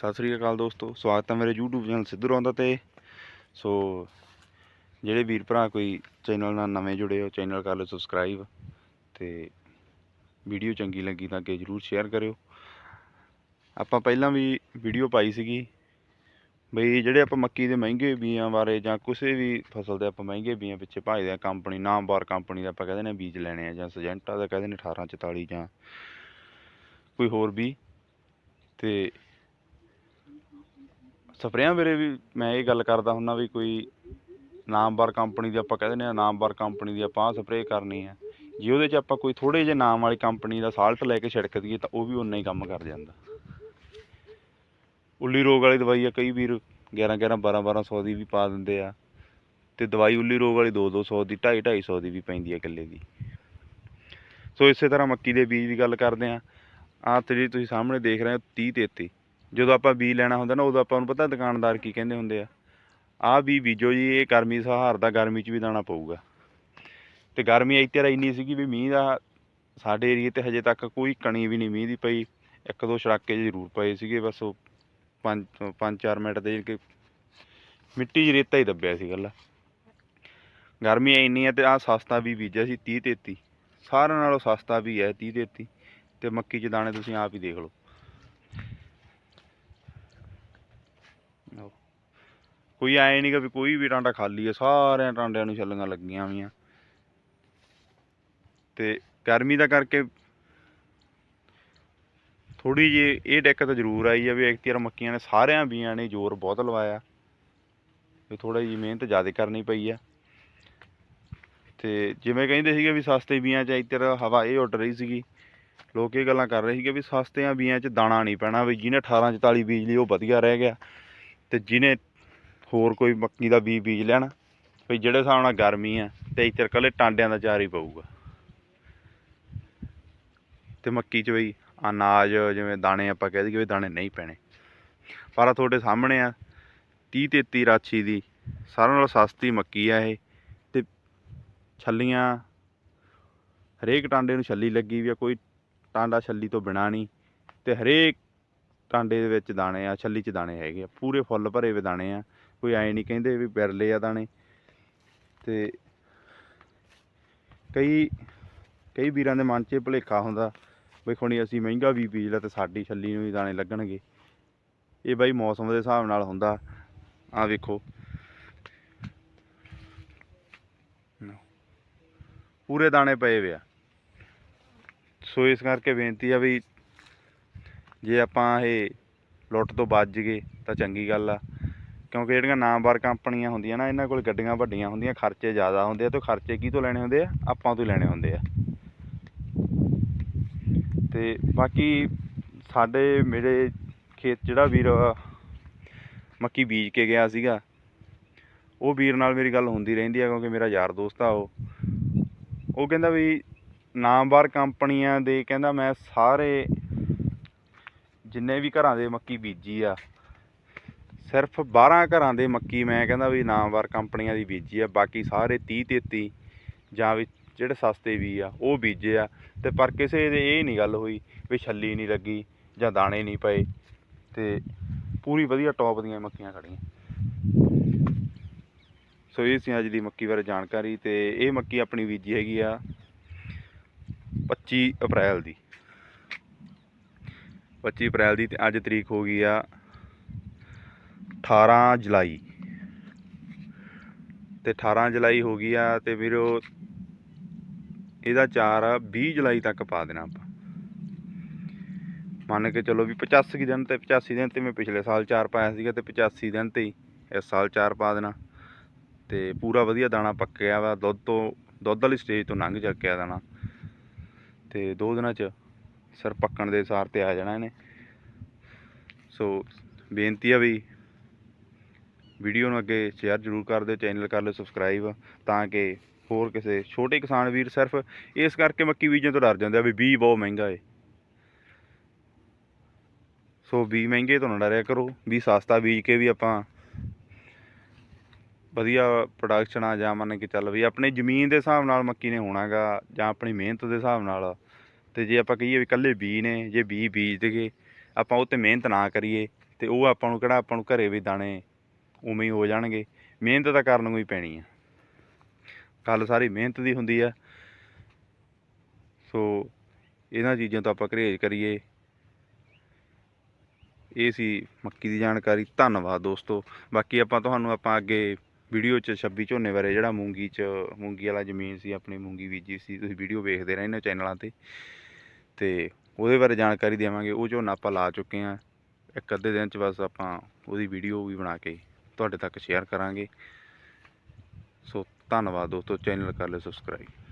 ਸਤਿ ਸ੍ਰੀ ਅਕਾਲ ਦੋਸਤੋ, ਸਵਾਗਤ ਹੈ ਮੇਰੇ YouTube ਚੈਨਲ ਸਿੱਧੂ ਰੌਂਦਾ ਤੇ। ਸੋ ਜਿਹੜੇ ਵੀਰ ਭਰਾ ਕੋਈ ਚੈਨਲ ਨਾਲ ਨਵੇਂ ਜੁੜੇ ਹੋ ਚੈਨਲ ਕਰ ਲਓ ਸਬਸਕ੍ਰਾਈਬ ਤੇ ਵੀਡੀਓ ਚੰਗੀ ਲੱਗੀ ਤਾਂ ਅੱਗੇ ਜਰੂਰ ਸ਼ੇਅਰ ਕਰਿਓ। ਆਪਾਂ ਪਹਿਲਾਂ ਵੀ ਵੀਡੀਓ ਪਾਈ ਸੀਗੀ ਬਈ ਜਿਹੜੇ ਆਪਾਂ ਮੱਕੀ ਦੇ ਮਹਿੰਗੇ ਬੀਜਾਂ ਬਾਰੇ ਜਾਂ ਕਿਸੇ ਵੀ ਫਸਲ ਦੇ ਆਪਾਂ ਮਹਿੰਗੇ ਬੀਜਾਂ ਪਿੱਛੇ ਭਜਦੇ ਆ ਕੰਪਨੀ ਨਾਮਵਾਰ ਕੰਪਨੀ ਦਾ ਆਪਾਂ ਕਹਿੰਦੇ ਨੇ ਬੀਜ ਲੈਣੇ ਆ ਜਾਂ ਸਜੈਂਟਾ ਦਾ ਕਹਿੰਦੇ ਨੇ 1844 ਜਾਂ ਕੋਈ ਹੋਰ ਵੀ। ਤੇ ਸਪਰੇਆਂ ਵੇਲੇ ਵੀ ਮੈਂ ਇਹ ਗੱਲ ਕਰਦਾ ਹੁੰਦਾ ਵੀ ਕੋਈ ਨਾਮਵਾਰ ਕੰਪਨੀ ਦੀ ਆਪਾਂ ਕਹਿ ਦਿੰਦੇ ਨੇ ਨਾਮਵਾਰ ਕੰਪਨੀ ਦੀ ਆਪਾਂ ਸਪਰੇਅ ਕਰਨੀ ਹੈ। ਜੇ ਉਹਦੇ 'ਚ ਆਪਾਂ ਕੋਈ ਥੋੜੇ ਜਿਹੇ ਨਾਮ ਵਾਲੀ ਕੰਪਨੀ ਦਾ ਸਾਲਟ ਲੈ ਕੇ ਛਿੜਕ ਦਈਏ ਤਾਂ ਉਹ ਵੀ ਉਨਾ ਹੀ ਕੰਮ ਕਰ ਜਾਂਦਾ। ਉੱਲੀ ਰੋਗ ਵਾਲੀ ਦਵਾਈ ਆ, ਕਈ ਵੀਰ 11 11 12 1200 ਦੀ ਵੀ ਪਾ ਦਿੰਦੇ ਆ ਤੇ ਦਵਾਈ ਉੱਲੀ ਰੋਗ ਵਾਲੀ 2 200 ਦੀ 2.5 250 ਦੀ ਵੀ ਪੈਂਦੀ ਆ ਕਿੱਲੇ ਦੀ। ਸੋ ਇਸੇ ਤਰ੍ਹਾਂ ਮੱਕੀ ਦੇ ਬੀਜ ਦੀ ਗੱਲ ਕਰਦੇ ਆ। ਆਹ ਤੇ ਜਿਹੜੀ ਤੁਸੀਂ ਸਾਹਮਣੇ ਦੇਖ ਰਹੇ ਹੋ 30 33 ਜਦੋਂ ਆਪਾਂ ਬੀ ਲੈਣਾ ਹੁੰਦਾ ਨਾ, ਉਦੋਂ ਆਪਾਂ ਨੂੰ ਪਤਾ ਦੁਕਾਨਦਾਰ ਕੀ ਕਹਿੰਦੇ ਹੁੰਦੇ ਆ? ਆਹ ਵੀ ਬੀਜੋ ਜੀ, ਇਹ ਗਰਮੀ ਸਹਾਰ ਦਾ ਗਰਮੀ 'ਚ ਵੀ ਦਾਣਾ ਪਊਗਾ। ਤੇ ਗਰਮੀ ਇੱਥੇ ਇੰਨੀ ਸੀਗੀ ਵੀ ਮੀਂਹ ਦਾ, ਸਾਡੇ ਏਰੀਏ ਤੇ ਹਜੇ ਤੱਕ ਕੋਈ ਕਣੀ ਵੀ ਨਹੀਂ ਮੀਂਹ ਦੀ ਪਈ। ਇੱਕ ਦੋ ਛੜਾਕੇ ਜ਼ਰੂਰ ਪਏ ਸੀਗੇ, ਬਸ ਉਹ ਪੰਜ ਪੰਜ ਚਾਰ ਮਿੰਟ ਦੇ ਕਿ ਮਿੱਟੀ 'ਚ ਰੇਤਾ ਹੀ ਦੱਬਿਆ ਸੀ ਗੱਲਾ ਗਰਮੀ ਇੰਨੀ ਹੈ ਤੇ ਆਹ ਸਸਤਾ ਵੀ ਬੀਜਿਆ ਸੀ 30 33 ਸਾਰਿਆਂ ਨਾਲੋਂ ਸਸਤਾ ਵੀ ਹੈ 30 33 ਤੇ ਮੱਕੀ 'ਚ ਦਾਣੇ ਤੁਸੀਂ ਆਪ ਹੀ ਦੇਖ ਲਓ। ਕੋਈ ਐ ਨਹੀਂਗਾ ਵੀ ਕੋਈ ਵੀ ਟਾਂਡਾ ਖਾਲੀ ਹੈ ਸਾਰਿਆਂ ਟਾਂਡਿਆਂ ਨੂੰ ਛੱਲੀਆਂ ਲੱਗੀਆਂ ਹੋਈਆਂ। ਤੇ ਗਰਮੀ ਦਾ ਕਰਕੇ ਥੋੜੀ ਜਿਹੀ ਇਹ ਦਿੱਕਤ ਜ਼ਰੂਰ ਆਈ ਆ ਵੀ ਇੱਕ ਯਾਰ ਮੱਕੀਆਂ ਨੇ ਸਾਰਿਆਂ ਬੀਆਂ ਨੇ ਜ਼ੋਰ ਬਹੁਤ ਲਵਾਇਆ। ਤੇ ਥੋੜਾ ਜਿਹੀ ਮਿਹਨਤ ਜ਼ਿਆਦਾ ਕਰਨੀ ਪਈ ਆ। ਤੇ ਜਿਵੇਂ ਕਹਿੰਦੇ ਸੀਗੇ ਵੀ ਸਸਤੇ ਬੀਆਂ 'ਚ ਇੱਧਰ ਹਵਾ ਇਹ ਉੱਡ ਰਹੀ ਸੀਗੀ। ਲੋਕ ਇਹ ਗੱਲਾਂ ਕਰ ਰਹੇ ਸੀਗੇ ਵੀ ਸਸਤਿਆਂ ਬੀਆਂ 'ਚ ਦਾਣਾ ਨਹੀਂ ਪੈਣਾ, ਵੀ ਜਿਹਨੇ 18 44 ਬੀਜ ਲਈ ਉਹ ਵਧੀਆ ਰਹਿ ਗਿਆ। ਤੇ ਜਿਹਨੇ ਹੋਰ ਕੋਈ ਮੱਕੀ ਦਾ ਬੀਜ ਬੀਜ ਲੈਣ ਵੀ ਜਿਹੜੇ ਹਿਸਾਬ ਨਾਲ ਗਰਮੀ ਆ ਤੇ ਇੱਧਰ ਕੱਲੇ ਟਾਂਡਿਆਂ ਦਾ ਚਾਰ ਹੀ ਪਊਗਾ। ਤੇ ਮੱਕੀ 'ਚ ਬਈ ਅਨਾਜ, ਜਿਵੇਂ ਦਾਣੇ ਆਪਾਂ ਕਹਿ ਦਈਏ ਵੀ ਦਾਣੇ ਨਹੀਂ ਪੈਣੇ। ਪਰ ਆਹ ਤੁਹਾਡੇ ਸਾਹਮਣੇ ਆ 30 33 ਰਾਛੀ ਦੀ ਸਾਰਿਆਂ ਨਾਲੋਂ ਸਸਤੀ ਮੱਕੀ ਆ ਇਹ। ਤੇ ਛੱਲੀਆਂ, ਹਰੇਕ ਟਾਂਡੇ ਨੂੰ ਛੱਲੀ ਲੱਗੀ ਵੀ ਆ, ਕੋਈ ਟਾਂਡਾ ਛੱਲੀ ਤੋਂ ਬਿਨਾ ਨਹੀਂ। ਤੇ ਹਰੇਕ ਟਾਂਡੇ ਦੇ ਵਿੱਚ ਦਾਣੇ ਆ, ਛੱਲੀ 'ਚ ਦਾਣੇ ਹੈਗੇ ਆ, ਪੂਰੇ ਫੁੱਲ ਭਰੇ ਵੇ ਦਾਣੇ ਆ। ਕੋਈ ਐਂ ਨਹੀਂ ਕਹਿੰਦੇ ਵੀ ਬਿਰਲੇ ਆ ਦਾਣੇ। ਤੇ ਕਈ ਕਈ ਵੀਰਾਂ ਦੇ ਮਨ 'ਚ ਭੁਲੇਖਾ ਹੁੰਦਾ ਵੀ ਖੁਣੀ ਅਸੀਂ ਮਹਿੰਗਾ ਵੀ ਬੀਜ ਲਿਆ ਤੇ ਸਾਡੀ ਛੱਲੀ ਨੂੰ ਵੀ ਦਾਣੇ ਲੱਗਣਗੇ। ਇਹ ਬਾਈ ਮੌਸਮ ਦੇ ਹਿਸਾਬ ਨਾਲ ਹੁੰਦਾ। ਆ ਵੇਖੋ। ਪੂਰੇ ਦਾਣੇ ਪਏ ਵੇ ਆ। ਸੋ ਇਸ ਕਰਕੇ ਬੇਨਤੀ ਆ ਵੀ ਜੇ ਆਪਾਂ ਇਹ ਲੁੱਟ ਤੋਂ ਬਚ ਗਏ ਤਾਂ ਚੰਗੀ ਗੱਲ ਆ। ਕਿਉਂਕਿ ਜਿਹੜੀਆਂ ਨਾਮਵਾਰ ਕੰਪਨੀਆਂ ਹੁੰਦੀਆਂ ਨਾ, ਇਹਨਾਂ ਕੋਲ ਗੱਡੀਆਂ ਵੱਡੀਆਂ ਹੁੰਦੀਆਂ, ਖਰਚੇ ਜ਼ਿਆਦਾ ਹੁੰਦੇ ਆ, ਤੇ ਖਰਚੇ ਕੀ ਤੋਂ ਲੈਣੇ ਹੁੰਦੇ ਆ? ਆਪਾਂ ਤੋਂ ਲੈਣੇ ਹੁੰਦੇ ਆ। ਤੇ ਬਾਕੀ ਸਾਡੇ ਮੇਰੇ ਖੇਤ ਜਿਹੜਾ ਵੀਰ, ਮੱਕੀ ਬੀਜ ਕੇ ਗਿਆ ਸੀਗਾ, ਉਹ ਵੀਰ ਨਾਲ ਮੇਰੀ ਗੱਲ ਹੁੰਦੀ ਰਹਿੰਦੀ ਆ, ਕਿਉਂਕਿ ਮੇਰਾ ਯਾਰ ਦੋਸਤ ਆ ਉਹ। ਉਹ ਕਹਿੰਦਾ ਵੀ ਨਾਮਵਾਰ ਕੰਪਨੀਆਂ ਦੇ, ਕਹਿੰਦਾ ਮੈਂ ਸਾਰੇ ਜਿੰਨੇ ਵੀ ਘਰਾਂ ਦੇ ਮੱਕੀ ਬੀਜੀ ਆ ਸਿਰਫ 12 ਘਰਾਂ ਦੇ ਮੱਕੀ ਮੈਂ ਕਹਿੰਦਾ ਵੀ ਨਾਮਵਰ ਕੰਪਨੀਆਂ ਦੀ ਬੀਜੀ ਆ, ਬਾਕੀ ਸਾਰੇ 30 33 ਜਾਂ ਵੀ ਜਿਹੜੇ ਸਸਤੇ ਵੀ ਆ, ਉਹ ਬੀਜੇ ਆ। ਤੇ ਪਰ ਕਿਸੇ ਦੇ ਇਹ ਨਹੀਂ ਗੱਲ ਹੋਈ ਵੀ ਛੱਲੀ ਨਹੀਂ ਲੱਗੀ ਜਾਂ ਦਾਣੇ ਨਹੀਂ ਪਏ ਤੇ ਪੂਰੀ ਵਧੀਆ ਟੌਪ ਦੀਆਂ ਮੱਕੀਆਂ ਖੜੀਆਂ। ਸੋ ਇਹ ਸੀ ਅੱਜ ਦੀ ਮੱਕੀ ਬਾਰੇ ਜਾਣਕਾਰੀ ਤੇ ਇਹ ਮੱਕੀ ਆਪਣੀ ਬੀਜੀ ਹੈਗੀ ਆ 25 ਅਪ੍ਰੈਲ ਦੀ। 25 ਅਪ੍ਰੈਲ ਦੀ ਤੇ ਅੱਜ ਤਰੀਕ ਹੋ ਗਈ ਆ 18 ਜੁਲਾਈ। ਤੇ 18 ਜੁਲਾਈ ਹੋ ਗਈ ਆ ਤੇ ਵੀਰੋ, ਇਹਦਾ ਚਾਰ ਆ 20 ਜੁਲਾਈ ਤੱਕ ਪਾ ਦੇਣਾ ਆਪਾਂ। ਮੰਨ ਕੇ ਚਲੋ ਵੀ 85 ਦਿਨ ਤੇ 85 ਦਿਨ ਤੇ ਮੈਂ ਪਿਛਲੇ ਸਾਲ ਚਾਰ ਪਾਇਆ ਸੀਗਾ ਤੇ 85 ਦਿਨ ਤੇ ਹੀ ਇਸ ਸਾਲ ਚਾਰ ਪਾ ਦੇਣਾ। ਤੇ ਪੂਰਾ ਵਧੀਆ ਦਾਣਾ ਪੱਕਿਆ ਵਾ, ਦੁੱਧ ਤੋਂ, ਦੁੱਧ ਵਾਲੀ ਸਟੇਜ ਤੋਂ ਲੰਘ ਚੱਕਿਆ ਦਾਣਾ। ਤੇ ਦੋ ਦਿਨਾਂ ਚ ਸਰ ਪੱਕਣ ਦੇ ਸਾਰ ਤੇ ਆ ਜਾਣਾ ਇਹਨੇ। ਸੋ ਬੇਨਤੀ ਆ ਵੀ ਵੀਡੀਓ ਨੂੰ ਅੱਗੇ ਸ਼ੇਅਰ ਜ਼ਰੂਰ ਕਰ ਦਿਓ ਚੈਨਲ ਕਰ ਲਿਓ ਸਬਸਕ੍ਰਾਈਬ ਤਾਂ ਕਿ ਹੋਰ ਕਿਸੇ ਛੋਟੇ ਕਿਸਾਨ ਵੀਰ ਸਿਰਫ ਇਸ ਕਰਕੇ ਮੱਕੀ ਬੀਜਣ ਤੋਂ ਡਰ ਜਾਂਦੇ ਆ ਵੀ ਬੀਜ ਬਹੁਤ ਮਹਿੰਗਾ ਏ। ਸੋ ਬੀ ਮਹਿੰਗੇ ਤੋਂ ਨਾ ਡਰਿਆ ਕਰੋ, ਵੀ ਸਸਤਾ ਬੀਜ ਕੇ ਵੀ ਆਪਾਂ ਵਧੀਆ ਪ੍ਰੋਡਕਸ਼ਨ ਆ ਜਾਂ ਮੰਨ ਕੇ ਚੱਲ ਵੀ ਆਪਣੀ ਜ਼ਮੀਨ ਦੇ ਹਿਸਾਬ ਨਾਲ ਮੱਕੀ ਨੇ ਹੋਣਾਗਾ ਜਾਂ ਆਪਣੀ ਮਿਹਨਤ ਦੇ ਹਿਸਾਬ ਨਾਲ। ਤੇ ਜੇ ਆਪਾਂ ਕਹੀਏ ਵੀ ਇਕੱਲੇ ਬੀ ਨੇ, ਜੇ ਬੀਜ ਬੀਜ ਦੇਗੇ ਆਪਾਂ ਉਹ ਤੇ ਮਿਹਨਤ ਨਾ ਕਰੀਏ ਤੇ ਉਹ ਆਪਾਂ ਨੂੰ ਕਿਹੜਾ ਆਪਾਂ ਨੂੰ ਘਰੇ ਵੀ ਦਾਣੇ ਉਵੇਂ ਹੀ ਹੋ ਜਾਣਗੇ। ਮਿਹਨਤ ਤਾਂ ਕਰਨ ਨੂੰ ਹੀ ਪੈਣੀ ਆ। ਗੱਲ ਸਾਰੀ ਮਿਹਨਤ ਦੀ ਹੁੰਦੀ ਆ। ਸੋ ਇਹਨਾਂ ਚੀਜ਼ਾਂ ਤੋਂ ਆਪਾਂ ਪਰਹੇਜ਼ ਕਰੀਏ। ਇਹ ਸੀ ਮੱਕੀ ਦੀ ਜਾਣਕਾਰੀ। ਧੰਨਵਾਦ ਦੋਸਤੋ। ਬਾਕੀ ਆਪਾਂ ਤੁਹਾਨੂੰ ਆਪਾਂ ਅੱਗੇ ਵੀਡੀਓ 'ਚ 26 ਝੋਨੇ ਬਾਰੇ ਜਿਹੜਾ ਮੂੰਗੀ 'ਚ, ਮੂੰਗੀ ਵਾਲਾ ਜ਼ਮੀਨ ਸੀ, ਆਪਣੀ ਮੂੰਗੀ ਬੀਜੀ ਸੀ, ਤੁਸੀਂ ਵੀਡੀਓ ਵੇਖਦੇ ਰਹਿੰਦੇ ਹੋ ਚੈਨਲਾਂ ਤੇ। ਤੇ ਉਹਦੇ ਬਾਰੇ ਜਾਣਕਾਰੀ ਦੇਵਾਂਗੇ। ਉਹ ਝੋਨਾ ਆਪਾਂ ਲਾ ਚੁੱਕੇ ਹਾਂ ਇੱਕ ਅੱਧੇ ਦਿਨ 'ਚ ਬਸ ਆਪਾਂ ਉਹਦੀ ਵੀਡੀਓ ਵੀ ਬਣਾ ਕੇ ਤੁਹਾਡੇ ਤੱਕ ਸ਼ੇਅਰ ਕਰਾਂਗੇ। ਸੋ ਧੰਨਵਾਦ ਦੋਸਤੋ ਚੈਨਲ ਕਰ ਲਿਓ ਸਬਸਕ੍ਰਾਈਬ